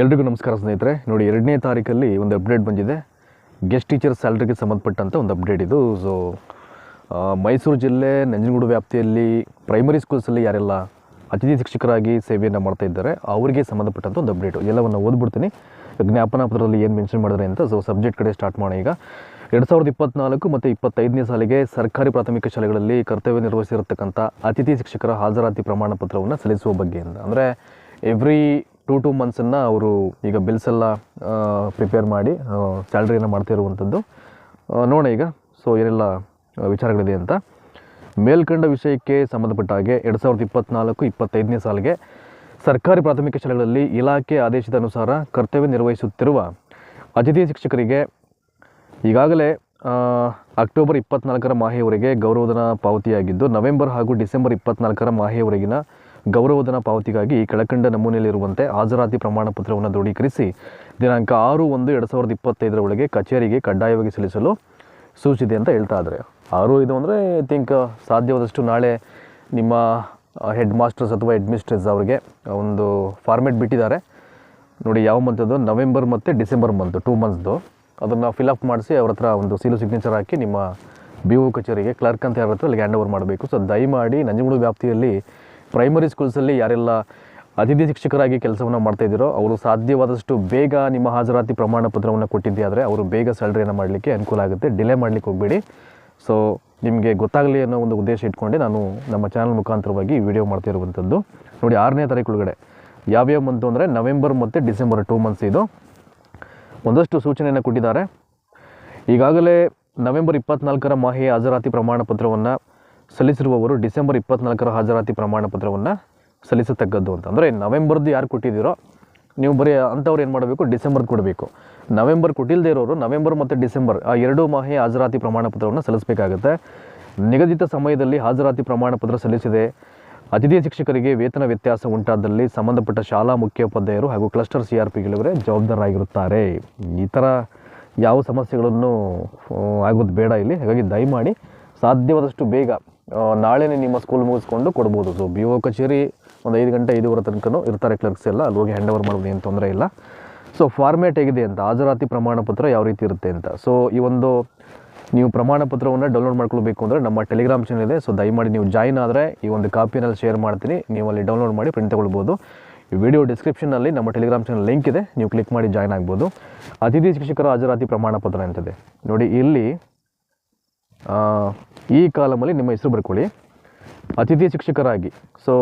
ಎಲ್ರಿಗೂ ನಮಸ್ಕಾರ ಸ್ನೇಹಿತರೆ. ನೋಡಿ, ಎರಡನೇ ತಾರೀಕಲ್ಲಿ ಒಂದು ಅಪ್ಡೇಟ್ ಬಂದಿದೆ. ಗೆಸ್ಟ್ ಟೀಚರ್ ಸ್ಯಾಲ್ರಿಗೆ ಸಂಬಂಧಪಟ್ಟಂಥ ಒಂದು ಅಪ್ಡೇಟ್ ಇದು. ಸೊ ಮೈಸೂರು ಜಿಲ್ಲೆ, ನಂಜನಗೂಡು ವ್ಯಾಪ್ತಿಯಲ್ಲಿ ಪ್ರೈಮರಿ ಸ್ಕೂಲ್ಸಲ್ಲಿ ಯಾರೆಲ್ಲ ಅತಿಥಿ ಶಿಕ್ಷಕರಾಗಿ ಸೇವೆಯನ್ನು ಮಾಡ್ತಾ ಇದ್ದಾರೆ, ಅವರಿಗೆ ಸಂಬಂಧಪಟ್ಟಂಥ ಒಂದು ಅಪ್ಡೇಟು ಎಲ್ಲವನ್ನು ಓದ್ಬಿಡ್ತೀನಿ. ಜ್ಞಾಪನ ಪತ್ರದಲ್ಲಿ ಏನು ಮೆನ್ಷನ್ ಮಾಡಿದ್ರೆ ಅಂತ. ಸೊ ಸಬ್ಜೆಕ್ಟ್ ಕಡೆ ಸ್ಟಾರ್ಟ್ ಮಾಡೋಣ ಈಗ. ಎರಡು ಸಾವಿರದ ಇಪ್ಪತ್ನಾಲ್ಕು ಮತ್ತು ಇಪ್ಪತ್ತೈದನೇ ಸಾಲಿಗೆ ಸರ್ಕಾರಿ ಪ್ರಾಥಮಿಕ ಶಾಲೆಗಳಲ್ಲಿ ಕರ್ತವ್ಯ ನಿರ್ವಹಿಸಿರತಕ್ಕಂಥ ಅತಿಥಿ ಶಿಕ್ಷಕರ ಹಾಜರಾತಿ ಪ್ರಮಾಣ ಪತ್ರವನ್ನು ಸಲ್ಲಿಸುವ ಬಗ್ಗೆ ಅಂತ. ಅಂದರೆ ಎವ್ರಿ ಟೂ ಟೂ ಮಂತ್ಸನ್ನು ಅವರು ಈಗ ಬಿಲ್ಸ್ ಎಲ್ಲ ಪ್ರಿಪೇರ್ ಮಾಡಿ ಸ್ಯಾಲ್ರಿಯನ್ನು ಮಾಡ್ತಾ ಇರುವಂಥದ್ದು. ನೋಡೋಣ ಈಗ. ಸೊ ಏನೆಲ್ಲ ವಿಚಾರಗಳಿದೆ ಅಂತ. ಮೇಲ್ಕಂಡ ವಿಷಯಕ್ಕೆ ಸಂಬಂಧಪಟ್ಟ ಹಾಗೆ ಎರಡು ಸಾವಿರದ ಇಪ್ಪತ್ನಾಲ್ಕು, ಇಪ್ಪತ್ತೈದನೇ ಸಾಲಿಗೆ ಸರ್ಕಾರಿ ಪ್ರಾಥಮಿಕ ಶಾಲೆಗಳಲ್ಲಿ ಇಲಾಖೆ ಆದೇಶದ ಅನುಸಾರ ಕರ್ತವ್ಯ ನಿರ್ವಹಿಸುತ್ತಿರುವ ಅತಿಥಿ ಶಿಕ್ಷಕರಿಗೆ ಈಗಾಗಲೇ ಅಕ್ಟೋಬರ್ ಇಪ್ಪತ್ನಾಲ್ಕರ ಮಾಹೆಯವರೆಗೆ ಗೌರವಧನ ಪಾವತಿಯಾಗಿದ್ದು, ನವೆಂಬರ್ ಹಾಗೂ ಡಿಸೆಂಬರ್ ಇಪ್ಪತ್ನಾಲ್ಕರ ಮಾಹೆಯವರೆಗಿನ ಗೌರವಧನ ಪಾವತಿಗಾಗಿ ಕೆಳಕಂಡ ನಮೂನೆಯಲ್ಲಿರುವಂತೆ ಹಾಜರಾತಿ ಪ್ರಮಾಣ ಪತ್ರವನ್ನು ದೃಢೀಕರಿಸಿ ದಿನಾಂಕ ಆರು ಒಂದು ಎರಡು ಸಾವಿರದ ಇಪ್ಪತ್ತೈದರ ಒಳಗೆ ಕಚೇರಿಗೆ ಕಡ್ಡಾಯವಾಗಿ ಸಲ್ಲಿಸಲು ಸೂಚಿಸಿದೆ ಅಂತ ಹೇಳ್ತಾ ಇದ್ದಾರೆ. ಆರು ಇದು ಅಂದರೆ ಐ ಥಿಂಕ್ ಸಾಧ್ಯವಾದಷ್ಟು ನಾಳೆ ನಿಮ್ಮ ಹೆಡ್ ಮಾಸ್ಟರ್ಸ್ ಅಥವಾ ಹೆಡ್ ಅವರಿಗೆ ಒಂದು ಫಾರ್ಮೆಟ್ ಬಿಟ್ಟಿದ್ದಾರೆ. ನೋಡಿ, ಯಾವ ಮಂತ್ ಅದು? ನವೆಂಬರ್ ಮತ್ತು ಡಿಸೆಂಬರ್ ಮಂತ್ ಟೂ ಮಂತ್ಸ್ದು ಅದನ್ನು ಫಿಲಪ್ ಮಾಡಿಸಿ ಅವ್ರ ಹತ್ರ ಒಂದು ಸೀಲು ಸಿಗ್ನೇಚರ್ ಹಾಕಿ ನಿಮ್ಮ ಬಿ ಒ ಕಚೇರಿಗೆ ಕ್ಲರ್ಕ್ ಅಂತ ಯಾರ ಹತ್ರ ಅಲ್ಲಿಗೆ ಹ್ಯಾಂಡ್ ಓವರ್ ಮಾಡಬೇಕು. ಸೊ ದಯಮಾಡಿ ನಂಜನಗೂಡು ವ್ಯಾಪ್ತಿಯಲ್ಲಿ ಪ್ರೈಮರಿ ಸ್ಕೂಲ್ಸಲ್ಲಿ ಯಾರೆಲ್ಲ ಅತಿಥಿ ಶಿಕ್ಷಕರಾಗಿ ಕೆಲಸವನ್ನು ಮಾಡ್ತಾ ಇದ್ದೀರೋ, ಅವರು ಸಾಧ್ಯವಾದಷ್ಟು ಬೇಗ ನಿಮ್ಮ ಹಾಜರಾತಿ ಪ್ರಮಾಣ ಪತ್ರವನ್ನು ಕೊಟ್ಟಿದ್ದೆ ಅವರು ಬೇಗ ಸ್ಯಾಲ್ರಿಯನ್ನು ಮಾಡಲಿಕ್ಕೆ ಅನುಕೂಲ ಆಗುತ್ತೆ. ಡಿಲೇ ಮಾಡಲಿಕ್ಕೆ ಹೋಗಬೇಡಿ. ಸೊ ನಿಮಗೆ ಗೊತ್ತಾಗಲಿ ಅನ್ನೋ ಒಂದು ಉದ್ದೇಶ ಇಟ್ಕೊಂಡೆ ನಾನು ನಮ್ಮ ಚಾನಲ್ ಮುಖಾಂತರವಾಗಿ ವಿಡಿಯೋ ಮಾಡ್ತಿರುವಂಥದ್ದು ನೋಡಿ, ಆರನೇ ತಾರೀಕು ಒಳಗಡೆ. ಯಾವ್ಯಾವ ಮಂತು ಅಂದರೆ ನವೆಂಬರ್ ಮತ್ತು ಡಿಸೆಂಬರ್ ಟೂ ಮಂತ್ಸ್ ಇದು. ಒಂದಷ್ಟು ಸೂಚನೆಯನ್ನು ಕೊಟ್ಟಿದ್ದಾರೆ. ಈಗಾಗಲೇ ನವೆಂಬರ್ ಇಪ್ಪತ್ನಾಲ್ಕರ ಮಾಹಿ ಹಾಜರಾತಿ ಪ್ರಮಾಣ ಪತ್ರವನ್ನು ಸಲ್ಲಿಸಿರುವವರು ಡಿಸೆಂಬರ್ ಇಪ್ಪತ್ನಾಲ್ಕರ ಹಾಜರಾತಿ ಪ್ರಮಾಣ ಪತ್ರವನ್ನು ಸಲ್ಲಿಸತಕ್ಕದ್ದು ಅಂತ. ಅಂದರೆ ನವೆಂಬರ್ದು ಯಾರು ಕೊಟ್ಟಿದ್ದೀರೋ, ನೀವು ಬರೀ ಅಂಥವ್ರು ಏನು ಮಾಡಬೇಕು? ಡಿಸೆಂಬರ್ದು ಕೊಡಬೇಕು. ನವೆಂಬರ್ ಕೊಟ್ಟಿಲ್ಲದೆ ಇರೋರು ನವೆಂಬರ್ ಮತ್ತು ಡಿಸೆಂಬರ್ ಆ ಎರಡೂ ಮಾಹೆ ಹಾಜರಾತಿ ಪ್ರಮಾಣ ಪತ್ರವನ್ನು ಸಲ್ಲಿಸಬೇಕಾಗುತ್ತೆ. ನಿಗದಿತ ಸಮಯದಲ್ಲಿ ಹಾಜರಾತಿ ಪ್ರಮಾಣ ಪತ್ರ ಸಲ್ಲಿಸಿದೆ ಅತಿಥಿ ಶಿಕ್ಷಕರಿಗೆ ವೇತನ ವ್ಯತ್ಯಾಸ ಉಂಟಾದಲ್ಲಿ ಸಂಬಂಧಪಟ್ಟ ಶಾಲಾ ಮುಖ್ಯೋಪಾಧ್ಯಾಯರು ಹಾಗೂ ಕ್ಲಸ್ಟರ್ ಸಿ ಆರ್ ಪಿಗಳವರೇ ಜವಾಬ್ದಾರರಾಗಿರುತ್ತಾರೆ ಈ ಥರ ಯಾವ ಸಮಸ್ಯೆಗಳನ್ನು ಆಗೋದು ಬೇಡ ಇಲ್ಲಿ. ಹಾಗಾಗಿ ದಯಮಾಡಿ ಸಾಧ್ಯವಾದಷ್ಟು ಬೇಗ ನಾಳೆನೇ ನಿಮ್ಮ ಸ್ಕೂಲ್ ಮುಗಿಸ್ಕೊಂಡು ಕೊಡ್ಬೋದು. ಸೊ ಬಿ ಒ ಕಚೇರಿ ಒಂದು ಐದು ಗಂಟೆ ಐದುವರೆ ತನಕನೂ ಇರ್ತಾರೆ ಕ್ಲರ್ಕ್ಸ್ ಎಲ್ಲ. ಅಲ್ಲಿ ಹೋಗಿ ಹ್ಯಾಂಡ್ ಓವರ್ ಮಾಡೋದು ಏನು ತೊಂದರೆ ಇಲ್ಲ. ಸೊ ಫಾರ್ಮ್ಯಾಟ್ ಹೇಗಿದೆ ಅಂತ, ಹಾಜರಾತಿ ಪ್ರಮಾಣ ಪತ್ರ ಯಾವ ರೀತಿ ಇರುತ್ತೆ ಅಂತ. ಸೊ ಈ ಒಂದು ನೀವು ಪ್ರಮಾಣ ಪತ್ರವನ್ನು ಡೌನ್ಲೋಡ್ ಮಾಡ್ಕೊಳ್ಬೇಕು ಅಂದರೆ ನಮ್ಮ ಟೆಲಿಗ್ರಾಮ್ ಚಾನಲ್ ಇದೆ. ಸೊ ದಯಮಾಡಿ ನೀವು ಜಾಯಿನ್ ಆದರೆ ಈ ಒಂದು ಕಾಪಿನಲ್ಲಿ ಶೇರ್ ಮಾಡ್ತೀನಿ. ನೀವು ಅಲ್ಲಿ ಡೌನ್ಲೋಡ್ ಮಾಡಿ ಪ್ರಿಂಟ್ ತೊಗೊಳ್ಬೋದು. ಈ ವಿಡಿಯೋ ಡಿಸ್ಕ್ರಿಪ್ಷನಲ್ಲಿ ನಮ್ಮ ಟೆಲಿಗ್ರಾಮ್ ಚಾನಲ್ ಲಿಂಕ್ ಇದೆ. ನೀವು ಕ್ಲಿಕ್ ಮಾಡಿ ಜಾಯ್ನ್ ಆಗ್ಬೋದು. ಅತಿಥಿ ಶಿಕ್ಷಕರ ಹಾಜರಾತಿ ಪ್ರಮಾಣ ಪತ್ರ ಅಂತಿದೆ ನೋಡಿ, ಇಲ್ಲಿ ಈ ಕಾಲಮಲ್ಲಿ ನಿಮ್ಮ ಹೆಸರು ಬರ್ಕೊಳ್ಳಿ. ಅತಿಥಿ ಶಿಕ್ಷಕರಾಗಿ ಸೊ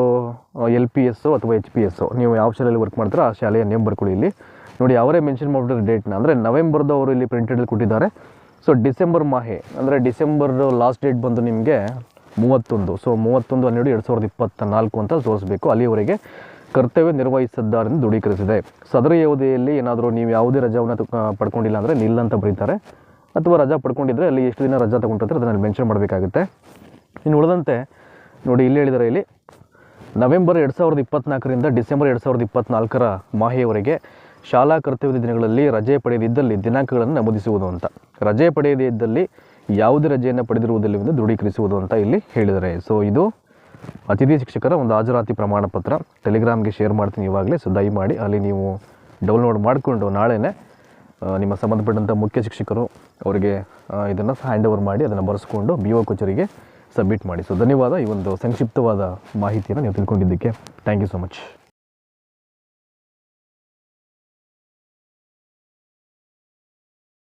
ಎಲ್ ಪಿ ಎಸ್ಸು ಅಥವಾ ಎಚ್ ಪಿ ಎಸ್ಸು ನೀವು ಯಾವ ಶಾಲೆಯಲ್ಲಿ ವರ್ಕ್ ಮಾಡ್ತೀರೋ ಆ ಶಾಲೆಯ ನೇಮ್ ಬರ್ಕೊಳ್ಳಿ ಇಲ್ಲಿ. ನೋಡಿ, ಅವರೇ ಮೆನ್ಷನ್ ಮಾಡಿಬಿಟ್ರೆ ಡೇಟ್ನ ಅಂದರೆ ನವೆಂಬರ್ದು ಅವರು ಇಲ್ಲಿ ಪ್ರಿಂಟೆಡ್ ಕೊಟ್ಟಿದ್ದಾರೆ. ಸೊ ಡಿಸೆಂಬರ್ ಮಾಹೆ, ಅಂದರೆ ಡಿಸೆಂಬರ್ ಲಾಸ್ಟ್ ಡೇಟ್ ಬಂದು ನಿಮಗೆ ಮೂವತ್ತೊಂದು. ಸೊ ಮೂವತ್ತೊಂದು ಹನ್ನೆರಡು ಎರಡು ಸಾವಿರದ ಇಪ್ಪತ್ತ ನಾಲ್ಕು ಅಂತ ತೋರಿಸಬೇಕು. ಅಲ್ಲಿಯವರೆಗೆ ಕರ್ತವ್ಯ ನಿರ್ವಹಿಸಿದ್ದಾರೆಂದು ದೃಢೀಕರಿಸಿದೆ. ಸದರಿ ಅವಧಿಯಲ್ಲಿ ಏನಾದರೂ ನೀವು ಯಾವುದೇ ರಜಾವನ್ನು ಪಡ್ಕೊಂಡಿಲ್ಲ ಅಂದರೆ ನಿಲ್ಲ ಅಂತ ಬರೀತಾರೆ. ಅಥವಾ ರಜಾ ಪಡ್ಕೊಂಡಿದ್ರೆ ಅಲ್ಲಿ ಎಷ್ಟು ದಿನ ರಜಾ ತಗೊಂಡಿರ್ತಾರೆ ಅದನ್ನು ಮೆನ್ಷನ್ ಮಾಡಬೇಕಾಗುತ್ತೆ. ಇನ್ನು ಉಳಿದಂತೆ, ನೋಡಿ ಇಲ್ಲಿ ಹೇಳಿದರೆ ಇಲ್ಲಿ, ನವೆಂಬರ್ ಎರಡು ಸಾವಿರದ ಇಪ್ಪತ್ತ್ನಾಲ್ಕರಿಂದ ಡಿಸೆಂಬರ್ ಎರಡು ಸಾವಿರದ ಇಪ್ಪತ್ತ್ನಾಲ್ಕರ ಮಾಹೆಯವರೆಗೆ ಶಾಲಾ ಕರ್ತವ್ಯದ ದಿನಗಳಲ್ಲಿ ರಜೆ ಪಡೆಯದಿದ್ದಲ್ಲಿ ದಿನಾಂಕಗಳನ್ನು ನಮೂದಿಸುವುದು ಅಂತ. ರಜೆ ಪಡೆಯದೇ ಇದ್ದಲ್ಲಿ ಯಾವುದೇ ರಜೆಯನ್ನು ಪಡೆದಿರುವುದಿಲ್ಲವೆಂದು ದೃಢೀಕರಿಸುವುದು ಅಂತ ಇಲ್ಲಿ ಹೇಳಿದ್ದಾರೆ ಸೊ ಇದು ಅತಿಥಿ ಶಿಕ್ಷಕರ ಒಂದು ಹಾಜರಾತಿ ಪ್ರಮಾಣ ಪತ್ರ ಟೆಲಿಗ್ರಾಮ್ಗೆ ಶೇರ್ ಮಾಡ್ತೀನಿ ಇವಾಗಲೇ ಸೊ ದಯಮಾಡಿ ಅಲ್ಲಿ ನೀವು ಡೌನ್ಲೋಡ್ ಮಾಡಿಕೊಂಡು ನಾಳೆನೇ ನಿಮ್ಮ ಸಂಬಂಧಪಟ್ಟಂಥ ಮುಖ್ಯ ಶಿಕ್ಷಕರು ಅವರಿಗೆ ಇದನ್ನು ಹ್ಯಾಂಡ್ ಓವರ್ ಮಾಡಿ ಅದನ್ನು ಬರೆಸ್ಕೊಂಡು ಬಿ ಒ ಕಚೇರಿಗೆ ಸಬ್ಮಿಟ್ ಮಾಡಿ. ಸೊ ಧನ್ಯವಾದ. ಈ ಒಂದು ಸಂಕ್ಷಿಪ್ತವಾದ ಮಾಹಿತಿಯನ್ನು ನೀವು ತಿಳ್ಕೊಂಡಿದ್ದಕ್ಕೆ. Thank you so much